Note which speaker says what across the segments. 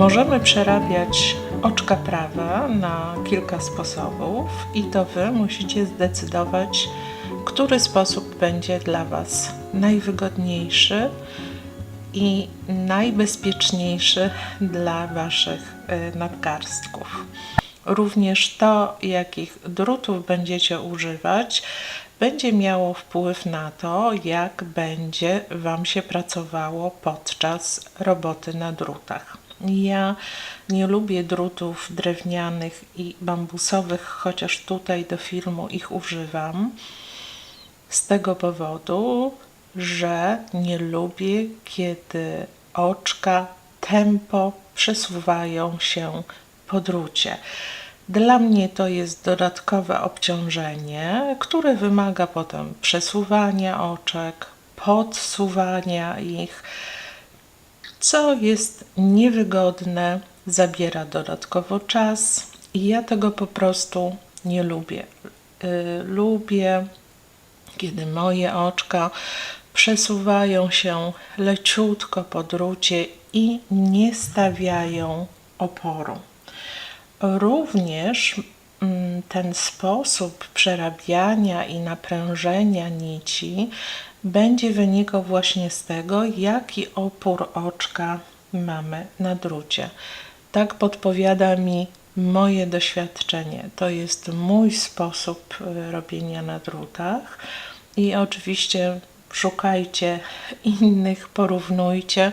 Speaker 1: Możemy przerabiać oczka prawe na kilka sposobów i to Wy musicie zdecydować, który sposób będzie dla Was najwygodniejszy i najbezpieczniejszy dla Waszych y, nadgarstków. Również to, jakich drutów będziecie używać, będzie miało wpływ na to, jak będzie Wam się pracowało podczas roboty na drutach. Ja nie lubię drutów drewnianych i bambusowych, chociaż tutaj do filmu ich używam. Z tego powodu, że nie lubię, kiedy oczka tempo przesuwają się po drucie. Dla mnie to jest dodatkowe obciążenie, które wymaga potem przesuwania oczek, podsuwania ich, co jest niewygodne, zabiera dodatkowo czas i ja tego po prostu nie lubię. Y, lubię, kiedy moje oczka przesuwają się leciutko po drucie i nie stawiają oporu. Również ten sposób przerabiania i naprężenia nici będzie wynikał właśnie z tego, jaki opór oczka mamy na drucie. Tak podpowiada mi moje doświadczenie. To jest mój sposób y, robienia na drutach i oczywiście szukajcie innych, porównujcie.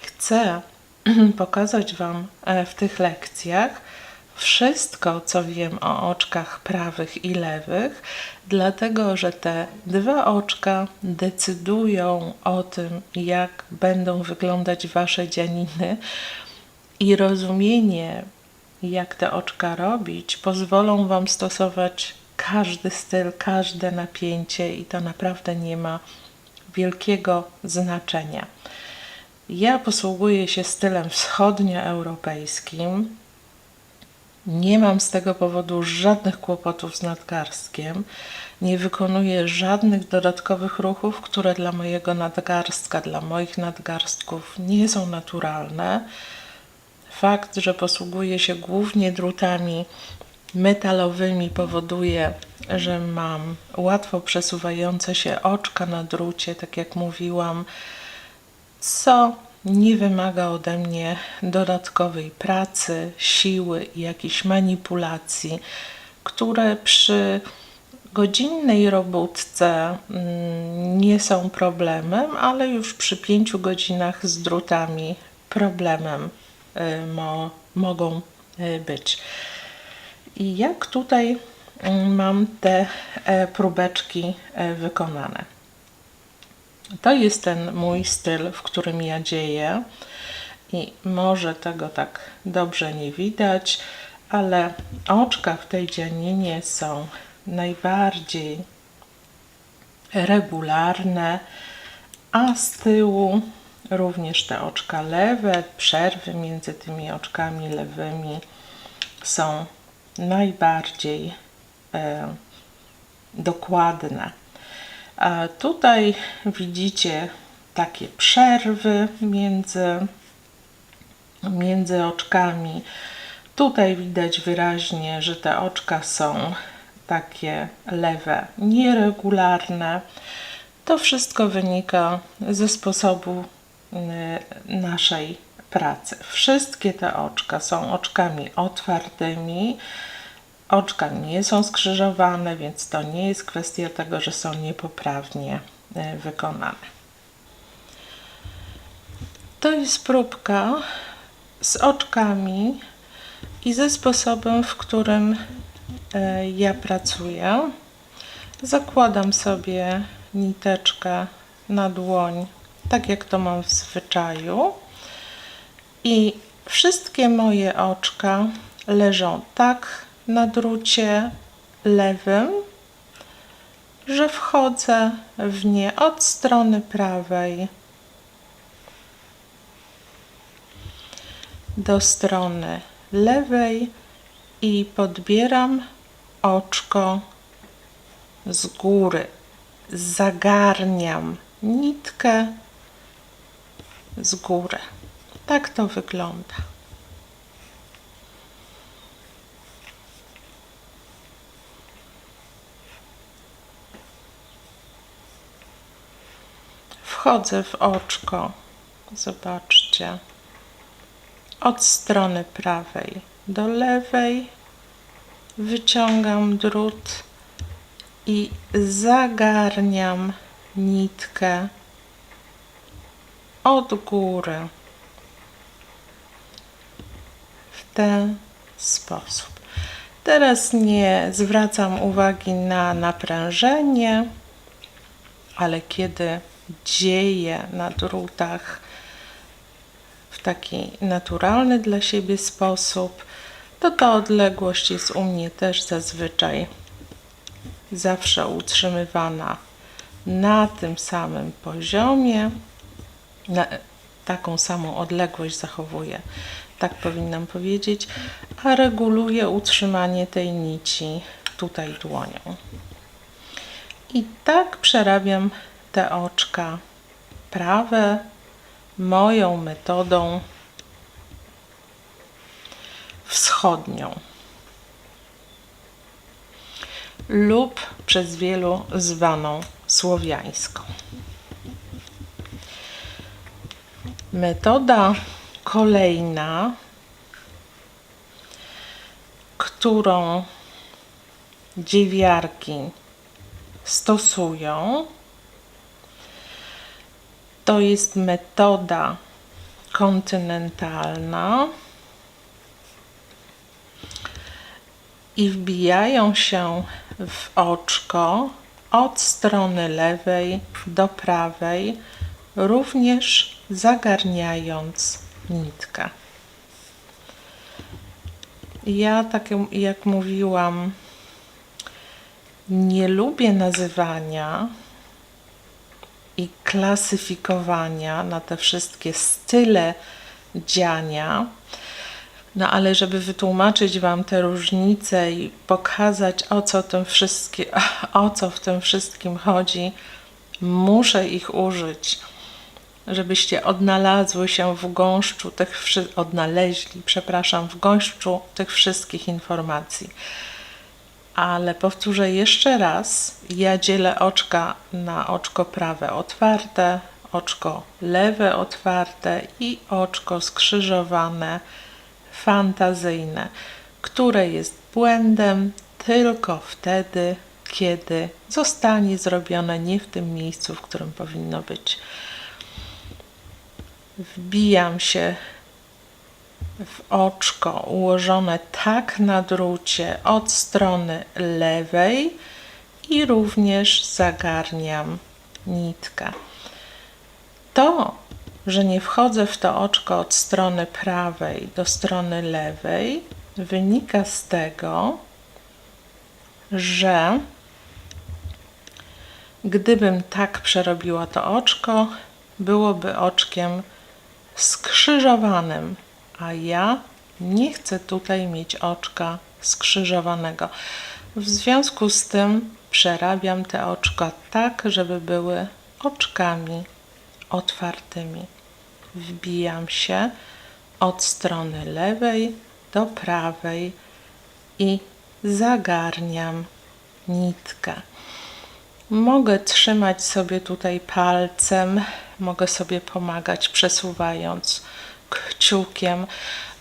Speaker 1: Chcę pokazać Wam e, w tych lekcjach wszystko, co wiem o oczkach prawych i lewych, dlatego że te dwa oczka decydują o tym, jak będą wyglądać Wasze dzianiny i rozumienie, jak te oczka robić, pozwolą Wam stosować każdy styl, każde napięcie i to naprawdę nie ma wielkiego znaczenia. Ja posługuję się stylem wschodnioeuropejskim. Nie mam z tego powodu żadnych kłopotów z nadgarstkiem. Nie wykonuję żadnych dodatkowych ruchów, które dla mojego nadgarstka, dla moich nadgarstków nie są naturalne. Fakt, że posługuję się głównie drutami metalowymi powoduje, że mam łatwo przesuwające się oczka na drucie, tak jak mówiłam, co nie wymaga ode mnie dodatkowej pracy, siły i jakichś manipulacji, które przy godzinnej robótce mm, nie są problemem, ale już przy pięciu godzinach z drutami problemem y, mo, mogą y, być. I jak tutaj mm, mam te e, próbeczki e, wykonane? To jest ten mój styl, w którym ja dzieję. I może tego tak dobrze nie widać, ale oczka w tej dzianinie są najbardziej regularne, a z tyłu również te oczka lewe, przerwy między tymi oczkami lewymi są najbardziej e, dokładne. A tutaj widzicie takie przerwy między, między oczkami. Tutaj widać wyraźnie, że te oczka są takie lewe, nieregularne. To wszystko wynika ze sposobu y, naszej pracy. Wszystkie te oczka są oczkami otwartymi. Oczka nie są skrzyżowane, więc to nie jest kwestia tego, że są niepoprawnie y, wykonane. To jest próbka z oczkami i ze sposobem, w którym e, ja pracuję. Zakładam sobie niteczkę na dłoń, tak jak to mam w zwyczaju. I wszystkie moje oczka leżą tak na drucie lewym, że wchodzę w nie od strony prawej do strony lewej i podbieram oczko z góry. Zagarniam nitkę z góry. Tak to wygląda. Wchodzę w oczko. Zobaczcie. Od strony prawej do lewej wyciągam drut i zagarniam nitkę od góry w ten sposób. Teraz nie zwracam uwagi na naprężenie, ale kiedy dzieje na drutach w taki naturalny dla siebie sposób, to ta odległość jest u mnie też zazwyczaj zawsze utrzymywana na tym samym poziomie, na, taką samą odległość zachowuję, tak powinnam powiedzieć, a reguluję utrzymanie tej nici tutaj dłonią. I tak przerabiam te oczka prawe moją metodą wschodnią lub przez wielu zwaną słowiańską. Metoda kolejna, którą dziewiarki stosują, to jest metoda kontynentalna i wbijają się w oczko od strony lewej do prawej, również zagarniając nitkę. Ja, tak jak mówiłam, nie lubię nazywania i klasyfikowania na te wszystkie style dziania. No ale żeby wytłumaczyć Wam te różnice i pokazać o co, tym wszystkim, o co w tym wszystkim chodzi, muszę ich użyć, żebyście odnalazły się w gąszczu tych odnaleźli, przepraszam, w gąszczu tych wszystkich informacji. Ale powtórzę jeszcze raz, ja dzielę oczka na oczko prawe otwarte, oczko lewe otwarte i oczko skrzyżowane fantazyjne, które jest błędem tylko wtedy, kiedy zostanie zrobione nie w tym miejscu, w którym powinno być. Wbijam się w oczko ułożone tak na drucie od strony lewej i również zagarniam nitkę. To że nie wchodzę w to oczko od strony prawej do strony lewej, wynika z tego, że gdybym tak przerobiła to oczko, byłoby oczkiem skrzyżowanym, a ja nie chcę tutaj mieć oczka skrzyżowanego. W związku z tym przerabiam te oczka tak, żeby były oczkami otwartymi wbijam się od strony lewej do prawej i zagarniam nitkę. Mogę trzymać sobie tutaj palcem, mogę sobie pomagać przesuwając kciukiem.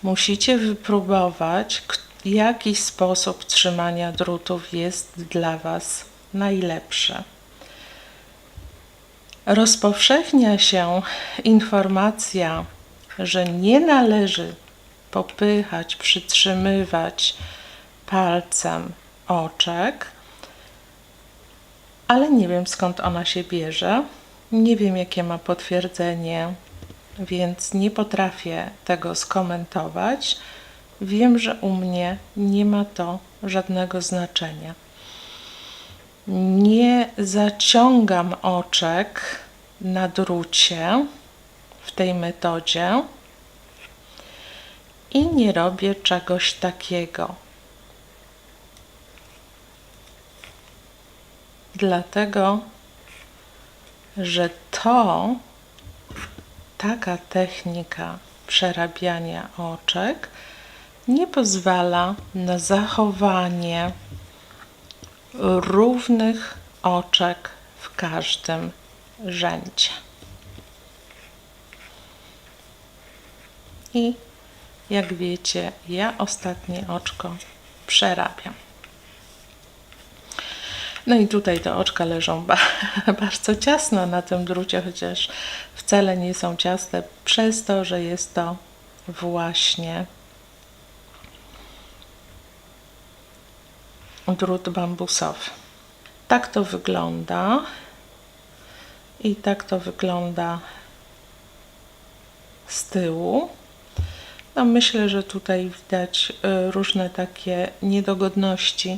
Speaker 1: Musicie wypróbować, jaki sposób trzymania drutów jest dla Was najlepszy rozpowszechnia się informacja, że nie należy popychać, przytrzymywać palcem oczek, ale nie wiem skąd ona się bierze. Nie wiem, jakie ma potwierdzenie, więc nie potrafię tego skomentować. Wiem, że u mnie nie ma to żadnego znaczenia nie zaciągam oczek na drucie w tej metodzie i nie robię czegoś takiego. Dlatego, że to taka technika przerabiania oczek nie pozwala na zachowanie równych oczek w każdym rzędzie. I jak wiecie, ja ostatnie oczko przerabiam. No i tutaj te oczka leżą ba bardzo ciasno na tym drucie, chociaż wcale nie są ciasne, przez to, że jest to właśnie drut bambusowy. Tak to wygląda. I tak to wygląda z tyłu. No myślę, że tutaj widać y, różne takie niedogodności,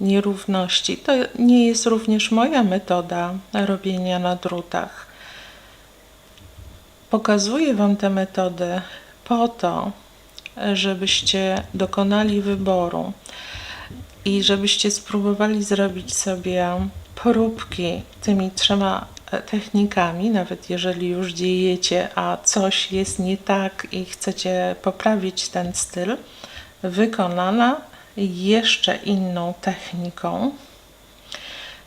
Speaker 1: nierówności. To nie jest również moja metoda robienia na drutach. Pokazuję Wam tę metodę po to, żebyście dokonali wyboru i żebyście spróbowali zrobić sobie próbki tymi trzema e, technikami, nawet jeżeli już dziejecie, a coś jest nie tak i chcecie poprawić ten styl, wykonana jeszcze inną techniką.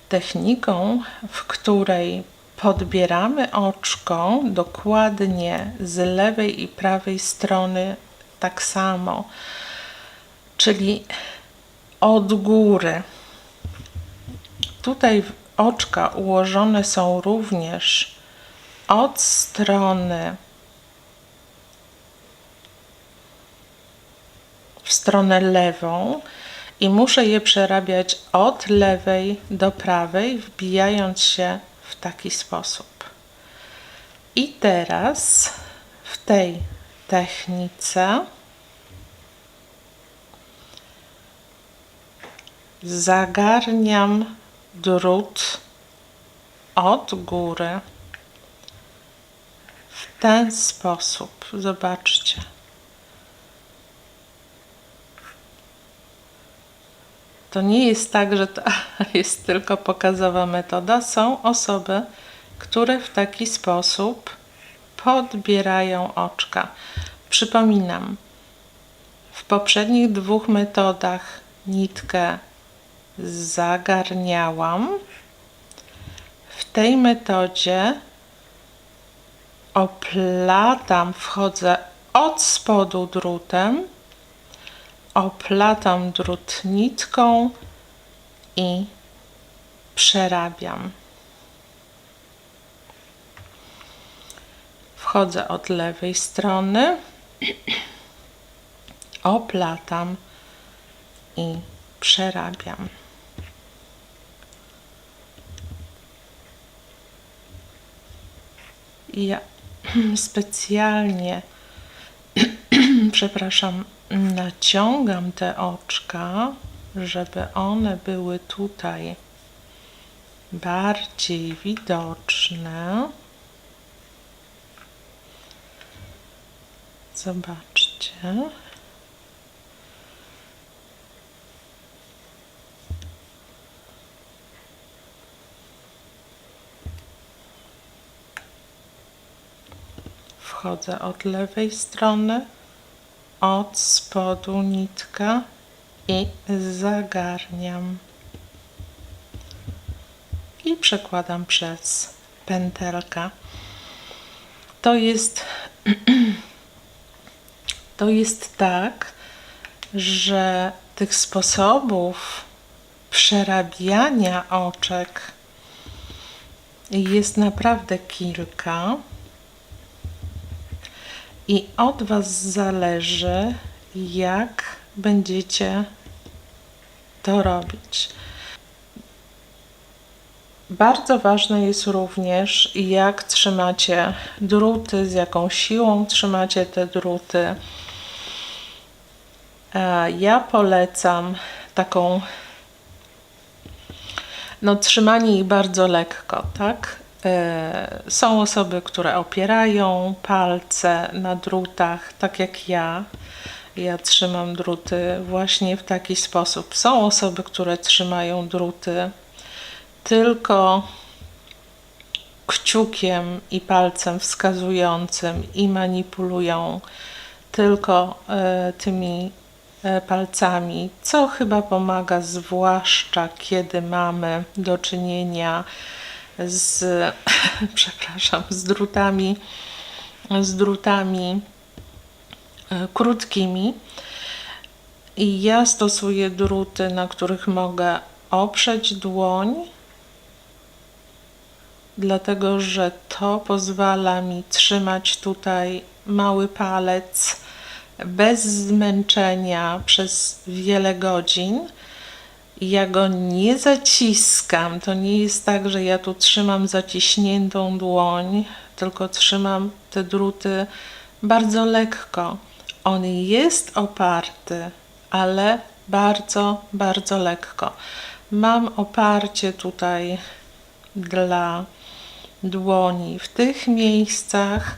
Speaker 1: Techniką, w której podbieramy oczko dokładnie z lewej i prawej strony tak samo, czyli od góry. Tutaj oczka ułożone są również od strony w stronę lewą i muszę je przerabiać od lewej do prawej, wbijając się w taki sposób. I teraz w tej technice zagarniam drut od góry w ten sposób. Zobaczcie. To nie jest tak, że to jest tylko pokazowa metoda. Są osoby, które w taki sposób podbierają oczka. Przypominam, w poprzednich dwóch metodach nitkę zagarniałam. W tej metodzie oplatam, wchodzę od spodu drutem, oplatam drut nitką i przerabiam. Wchodzę od lewej strony, oplatam i przerabiam. ja specjalnie, przepraszam, naciągam te oczka, żeby one były tutaj bardziej widoczne. Zobaczcie. wchodzę od lewej strony, od spodu nitka i zagarniam. I przekładam przez pętelkę. To jest to jest tak, że tych sposobów przerabiania oczek jest naprawdę kilka. I od Was zależy, jak będziecie to robić. Bardzo ważne jest również, jak trzymacie druty, z jaką siłą trzymacie te druty. E, ja polecam taką, no, trzymanie ich bardzo lekko, tak? E, są osoby, które opierają palce na drutach, tak jak ja. Ja trzymam druty właśnie w taki sposób. Są osoby, które trzymają druty tylko kciukiem i palcem wskazującym i manipulują tylko e, tymi e, palcami, co chyba pomaga, zwłaszcza kiedy mamy do czynienia z, przepraszam, z drutami, z drutami e, krótkimi. I ja stosuję druty, na których mogę oprzeć dłoń, dlatego że to pozwala mi trzymać tutaj mały palec bez zmęczenia przez wiele godzin. Ja go nie zaciskam. To nie jest tak, że ja tu trzymam zaciśniętą dłoń, tylko trzymam te druty bardzo lekko. On jest oparty, ale bardzo, bardzo lekko. Mam oparcie tutaj dla dłoni w tych miejscach.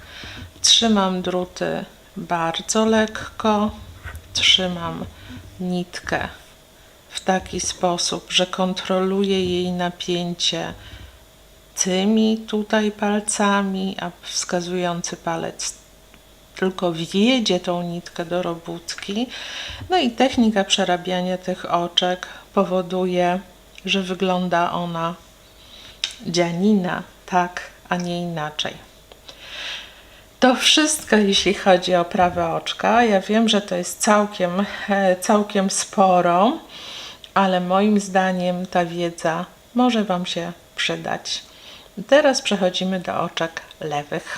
Speaker 1: Trzymam druty bardzo lekko. Trzymam nitkę w taki sposób, że kontroluję jej napięcie tymi tutaj palcami, a wskazujący palec tylko wjedzie tą nitkę do robótki. No i technika przerabiania tych oczek powoduje, że wygląda ona dzianina, tak, a nie inaczej. To wszystko, jeśli chodzi o prawe oczka. Ja wiem, że to jest całkiem, e, całkiem sporo, ale moim zdaniem ta wiedza może Wam się przydać. Teraz przechodzimy do oczek lewych.